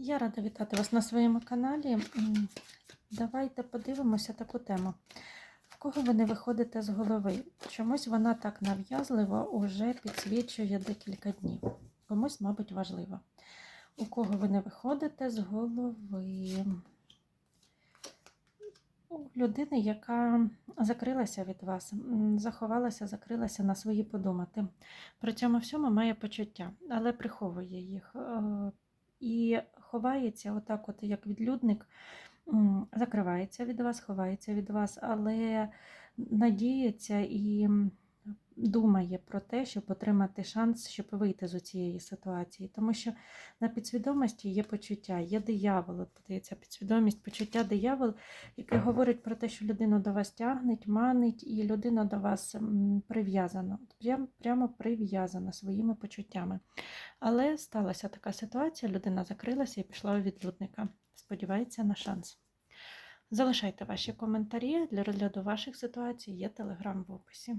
Я рада вітати вас на своєму каналі. Давайте подивимося таку тему. В кого ви не виходите з голови? Чомусь вона так нав'язливо уже підсвічує декілька днів. Комусь, мабуть, важливо. У кого ви не виходите з голови? У людини, яка закрилася від вас, заховалася, закрилася на свої подумати. При цьому всьому має почуття, але приховує їх. Е, І ховається, отак, от як відлюдник, закривається від вас, ховається від вас, але надіється і думає про те, щоб отримати шанс, щоб вийти з цієї ситуації. Тому що на підсвідомості є почуття, є диявол, от подається підсвідомість, почуття диявол, яке говорить про те, що людина до вас тягнеть, манить, і людина до вас прив'язана, прям, прямо прив'язана своїми почуттями. Але сталася така ситуація, людина закрилася і пішла у відлюдника. Сподівається на шанс. Залишайте ваші коментарі для розгляду ваших ситуацій, є телеграм в описі.